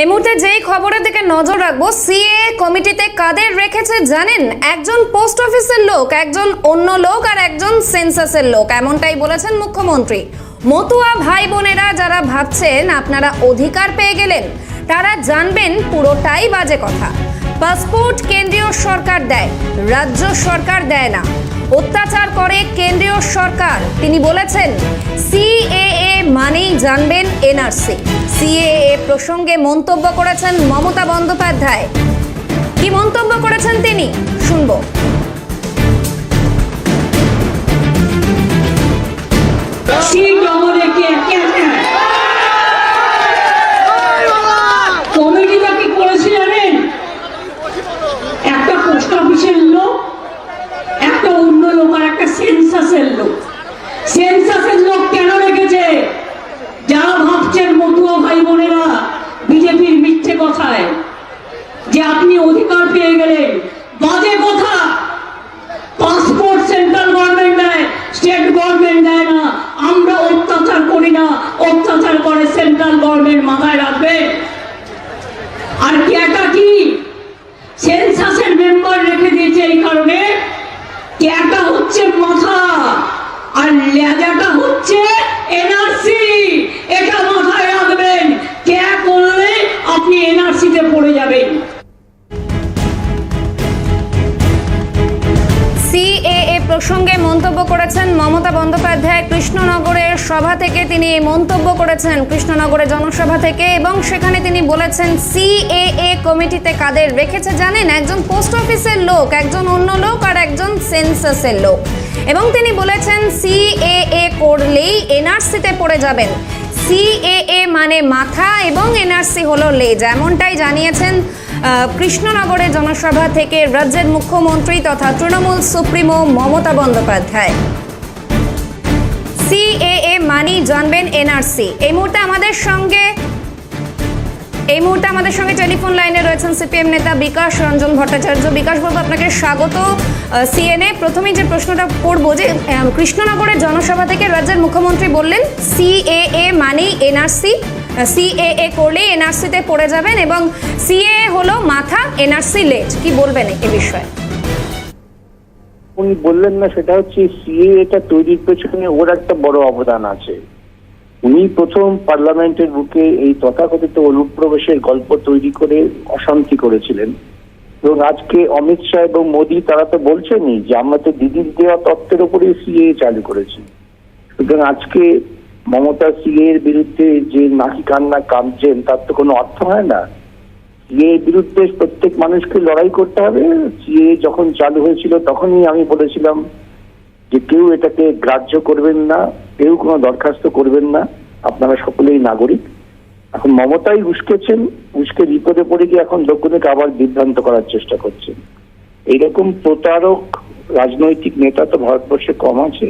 এই মুহূর্তে যেই খবরের দিকে নজর রাখব, সিএ কমিটিতে কাদের রেখেছে জানেন? একজন পোস্ট অফিসের লোক, একজন অন্য লোক আর একজন সেন্সাসের লোক, এমনটাই বলেছেন মুখ্যমন্ত্রী। মতুয়া ভাই বোনেরা যারা ভাবছেন আপনারা অধিকার পেয়ে গেলেন, তারা জানবেন পুরোটাই বাজে কথা। পাসপোর্ট কেন্দ্রীয় সরকার দেয়, রাজ্য সরকার দেয় না। অত্যাচার করে কেন্দ্রীয় সরকার। তিনি বলেছেন, সিএএ মানেই জানবেন এনআরসি। সিএএ প্রসঙ্গে মন্তব্য করেছেন মমতা বন্দ্যোপাধ্যায়। কি মন্তব্য করেছেন তিনি? শুনব। একে কমিটিটা কি করেছে জানেন একটা পোস্ট অফিসের লোক একটা অন্য লোক আর একটা সেন্সাসের লোক সেন্সাসের লোক কেন রেখেছে যারা ভাবছেন মতুয়া ভাই বোনেরা বিজেপির মিথ্যে কথায় যে আপনি অধিকার পেয়ে গেলেন। বাজে কথা। পাসপোর্ট সেন্ট্রাল গভর্নমেন্ট দেয় স্টেট গভর্নমেন্ট দেয় না। আমরা অত্যাচার করি না। অত্যাচার করে সেন্ট্রাল গভর্নমেন্ট মাথায় রাখবে। আর ক্যাটা কি? সেন্সাসের মেম্বার রেখে দিয়েছে এই কারণে। ক্যাটা হচ্ছে মাথা। আর লেজাটা হচ্ছে প্রসঙ্গে মন্তব্য করেছেন মমতা বন্দ্যোপাধ্যায় কৃষ্ণনগরের সভা থেকে। তিনি মন্তব্য করেছেন কৃষ্ণনগরের জনসভা থেকে এবং সেখানে তিনি বলেছেন, সিএএ কমিটিতে কাদের রেখেছে জানেন? একজন পোস্ট অফিসের লোক, একজন অন্য লোক আর একজন সেন্সাসের লোক। এবং তিনি বলেছেন, সিএএ করলেই এনআরসিতে পড়ে যাবেন। সিএএ মানে মাথা এবং এনআরসি হলো লেজ। এমনটাই জানিয়েছেন কৃষ্ণনগরের জনসভা থেকে রাজ্যের মুখ্যমন্ত্রী তথা তৃণমূল সুপ্রিমো মমতা বন্দ্যোপাধ্যায়। সিএএ মানি জানবেন এনআরসি এই মুহূর্তে আমাদের সঙ্গে এই মুহূর্তে আমাদের সঙ্গে টেলিফোন লাইনে রয়েছেন সিপিএম নেতা বিকাশ রঞ্জন ভট্টাচার্য। বিকাশ বাবু, আপনাকে স্বাগত। সিএনএ প্রথমেই যে প্রশ্নটা করব যে কৃষ্ণনগরের জনসভা থেকে রাজ্যের মুখ্যমন্ত্রী বললেন সিএএ মানেই এনআরসি সিএএ করলে এনআরসিতে পড়ে যাবেন এবং সিএএ হলো মাথা এনআরসি লেজ। কি বলবেন এ বিষয়ে? উনি বললেন না, সেটা হচ্ছে সিএ এটা তৈরির পেছনে ওর একটা বড় অবদান আছে। উনি প্রথম পার্লামেন্টের বুকে এই তথাকথিত অনুপ্রবেশের গল্প তৈরি করে অশান্তি করেছিলেন। এবং আজকে অমিত শাহ এবং মোদী, তারা তো বলছেনই যে আমরা তো দিদির দেওয়া তত্ত্বের উপরে সিএ চালু করেছি। সুতরাং আজকে মমতা সিএ এর বিরুদ্ধে যে নাকি কান্না কাঁদছেন, তার তো কোনো অর্থ হয় না। সিএ এর বিরুদ্ধে প্রত্যেক মানুষকে লড়াই করতে হবে। সিএ যখন চালু হয়েছিল, তখনই আমি বলেছিলাম যে কেউ এটাকে গ্রাহ্য করবেন না। কেউ কোনো দরখাস্ত করবেন না। আপনারা সকলেই নাগরিক। এখন মমতাই উস্কেছেন, উস্কে বিপদে পড়ে গিয়ে এখন লোকজনকে আবার বিভ্রান্ত করার চেষ্টা করছেন। এইরকম প্রতারক, রাজনৈতিক নেতা তো ভারতবর্ষে কম আছে।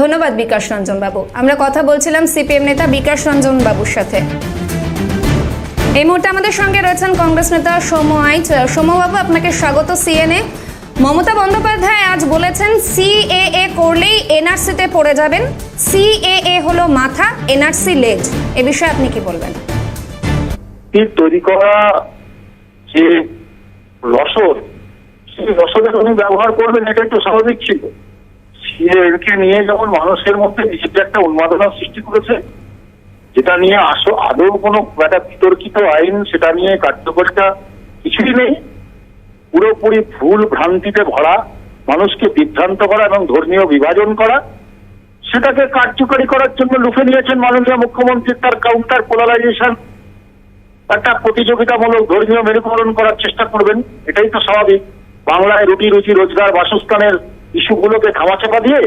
ধন্যবাদ বিকাশ রঞ্জন বাবু। আমরা কথা বলছিলাম সিপিএম নেতা বিকাশ রঞ্জন বাবুর সাথে। এই মুহূর্তে আমাদের সঙ্গে রয়েছেন কংগ্রেস নেতা সৌম্য আইচ। সৌম্যবাবু আপনাকে স্বাগত সিএনএ। মমতা বন্দ্যোপাধ্যায় আজ বলেছেন সিএএ করলেই এনআরসিতে পড়ে যাবেন। সিএএ হলো মাথা এনআরসি লেজ। এ বিষয়ে আপনি কি বলবেন? তীর করা যে রসদ, সেই রসদের উনি ব্যবহার করবেন, এটা একটু স্বাভাবিক ছিল। সিএকে নিয়ে যখন মানুষের মধ্যে নিজেদের একটা উন্মাদনা সৃষ্টি করেছে, যেটা নিয়ে আসো আদৌ কোনো একটা বিতর্কিত আইন, সেটা নিয়ে কার্যকরিতা কিছুই নেই। পুরোপুরি ভুল ভ্রান্তিতে ভরা, মানুষকে বিভ্রান্ত করা এবং ধর্মীয় বিভাজন করা, সেটাকে কার্যকরী করার জন্য লুফে নিয়েছেন মাননীয় মুখ্যমন্ত্রী, তার কাউন্টার পোলারাইজেশন একটা প্রতিযোগিতামূলক ধর্মীয় মেরুকরণ করার চেষ্টা করবেন, এটাই তো স্বাভাবিক। বাংলায় রুটি রুচি রোজগার বাসস্থানের ইস্যুগুলোকে খামাচাপা দিয়ে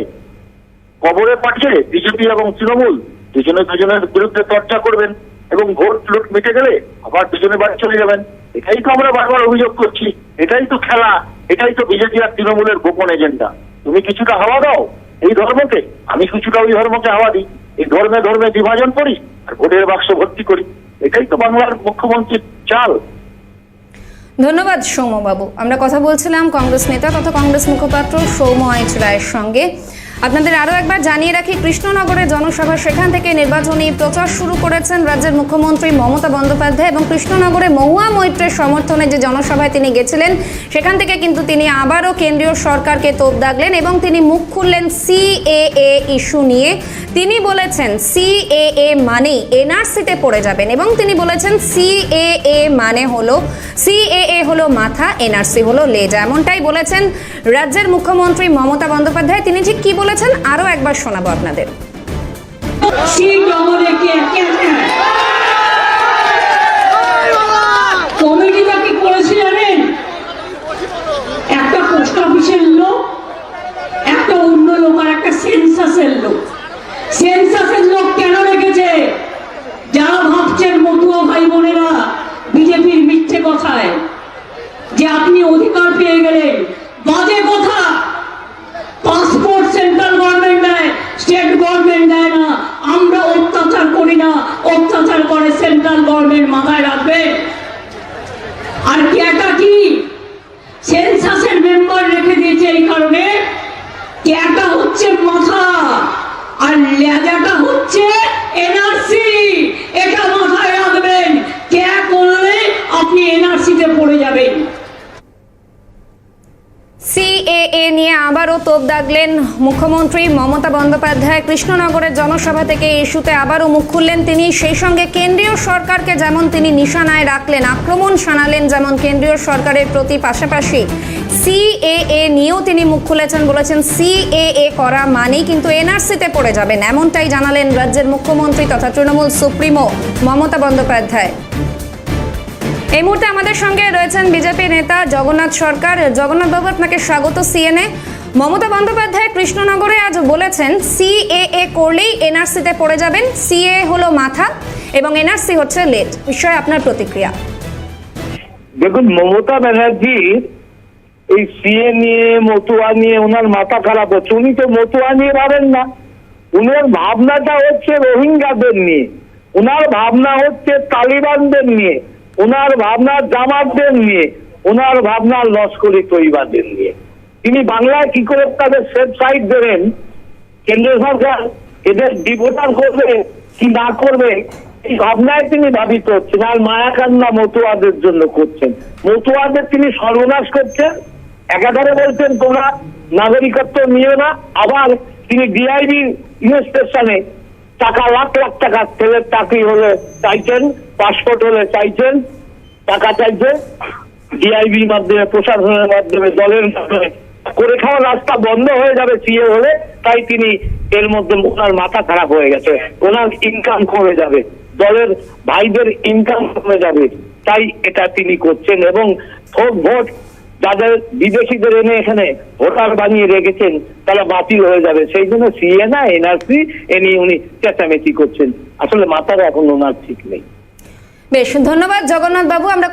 কবরে পাঠিয়ে বিজেপি এবং তৃণমূল দুজনে দুজনের বিরুদ্ধে চর্চা করবেন এবং ভোট লুট মিটে গেলে আবার দুজনে বাড়ি চলে যাবেন। এটাই তো আমরা বারবার অভিযোগ করছি। এটাই তো খেলা, এটাই তো বিজেপি আর তৃণমূলের গোপন এজেন্ডা। তুমি কিছুটা হাওয়া দাও এই ধর্মকে। আমি কিছুটা ওই ধর্মকে হাওয়া দিই। এই ধর্মে ধর্মে বিভাজন করি আর ভোটের বাক্স ভর্তি করি। এটাই তো বাংলার মুখ্যমন্ত্রীর চাল। ধন্যবাদ সৌম্যবাবু। আমরা কথা বলছিলাম কংগ্রেস নেতা তথা কংগ্রেস মুখপাত্র সৌম্য আইচ রায়ের সঙ্গে। আপনাদের আরও একবার জানিয়ে রাখি, কৃষ্ণনগরের জনসভা, সেখান থেকে নির্বাচনী প্রচার শুরু করেছেন রাজ্যের মুখ্যমন্ত্রী মমতা বন্দ্যোপাধ্যায় এবং কৃষ্ণনগরে মহুয়া মৈত্রের সমর্থনে যে জনসভায় তিনি গেছিলেন, সেখান থেকে কিন্তু তিনি আবারও কেন্দ্রীয় সরকারকে তোপ দাগলেন এবং তিনি মুখ খুললেন সিএএ ইস্যু নিয়ে। তিনি বলেছেন সিএএ মানেই এনআরসিতে পড়ে যাবেন এবং তিনি বলেছেন সিএএ মানে হলো সিএএ হলো মাথা, এনআরসি হলো লেজা। এমনটাই বলেছেন রাজ্যের মুখ্যমন্ত্রী মমতা বন্দ্যোপাধ্যায়। তিনি ঠিক কি বলেছেন আরও একবার শোনাবো আপনাদের सीट আমাদের কে কে কমিটিটা কি করেছে জানেন একটা পোস্ট অফিসের লোক একটা অন্য লোক আর একটা সেন্সাসের লোক সেন্সাসের লোক কেন রেখেছে যারা ভাবছেন মতুয়া ভাই বোনেরা বিজেপির মিথ্যে কথায় যে আপনি অধিকার পেয়ে গেলেন বাজে কথা পাসপোর্ট সেন্ট্রাল গভর্নমেন্ট দেয় স্টেট গভর্নমেন্ট দেয় না আমরা অত্যাচার করি না অত্যাচার করে সেন্ট্রাল গভর্নমেন্ট মাথায় রাখবে। আর ক্যাটা কি? সেন্সাসের মেম্বার রেখে দিয়েছে এই কারণে। ক্যাটা হচ্ছে মাথা? আর লেজাটা হচ্ছে এনআরসি এটা মাথায় রাখবেন ক্যা করলে আপনি এনআরসিতে পড়ে যাবেন সিএএ নিয়ে আবারও তোপ দাগলেন মুখ্যমন্ত্রী মমতা বন্দ্যোপাধ্যায়। কৃষ্ণনগরের জনসভা থেকে ইস্যুতে আবারও মুখ খুললেন তিনি। সেই সঙ্গে কেন্দ্রীয় সরকারকে যেমন তিনি নিশানায় রাখলেন, আক্রমণ শানালেন যেমন কেন্দ্রীয় সরকারের প্রতি পাশাপাশি। সিএএ নিয়েও তিনি মুখ খুলেছেন, বলেছেন সিএএ করা মানেই কিন্তু এনআরসিতে পড়ে যাবেন, এমনটাই জানালেন রাজ্যের মুখ্যমন্ত্রী তথা তৃণমূল সুপ্রিমো মমতা বন্দ্যোপাধ্যায়। এই মুহূর্তে আমাদের সঙ্গে রয়েছেন বিজেপি নেতা জগন্নাথ সরকার। জগন্নাথ বাবু, আপনাকে স্বাগত সিএনএ মমতা বন্দ্যোপাধ্যায় কৃষ্ণনগরে আজ বলেছেন, সিএএ করলেই এনআরসিতে পড়ে যাবেন। সিএ হলো মাথা এবং এনআরসি হচ্ছে লেট বিষয়ে আপনার প্রতিক্রিয়া? দেখুন, মমতা ব্যানার্জি এই সিএ নিয়ে, মতুয়া নিয়ে ওনার মাথা খারাপ হচ্ছে। উনি তো মতুয়া নিয়ে ভাবেন না। উনার ভাবনাটা হচ্ছে রোহিঙ্গাদের নিয়ে। ওনার ভাবনা হচ্ছে তালিবানদের নিয়ে। ওনার ভাবনা জামাতদের নিয়ে। ওনার ভাবনা লস্করি তৈবাদের নিয়ে। তিনি বাংলায় কি করে তাদের সেফ সাইড দেবেন? কেন্দ্র সরকার এদের ডিভোটার করবে, কি না করবে? এই ভাবনায় তিনি ভাবিত হচ্ছেন আর মায়াকান্না মতুয়াদের জন্য করছেন। মতুয়াদের তিনি সর্বনাশ করছেন। একাধারে বলছেন, তোমরা নাগরিকত্ব নিও না। আবার তিনি ডিআইবি স্টেশনে টাকা, লাখ লাখ টাকা ছেলের চাকরি হলে চাইছেন, পাসপোর্ট হলে চাইছেন, টাকা চাইছে ডিআইবির মাধ্যমে, প্রশাসনের মাধ্যমে, দলের মাধ্যমে করে খাওয়া রাস্তা বন্ধ হয়ে যাবে সিএ হলে, তাই তিনি এর মধ্যে ওনার মাথা খারাপ হয়ে গেছে। ওনার ইনকাম কমে যাবে, দলের ভাইদের ইনকাম কমে যাবে, তাই এটা তিনি করছেন এবং ভোট ভোট যাদের বিদেশিদের এনে এখানে ভোটার বানিয়ে রেখেছেন, তারা বাতিল হয়ে যাবে। সেই জন্য সিএ না এনআরসি, এ নিয়ে উনি চেঁচামেচি করছেন। আসলে মাথার এখন ওনার ঠিক নেই। বেশ, ধন্যবাদ জগন্নাথ বাবু আমরা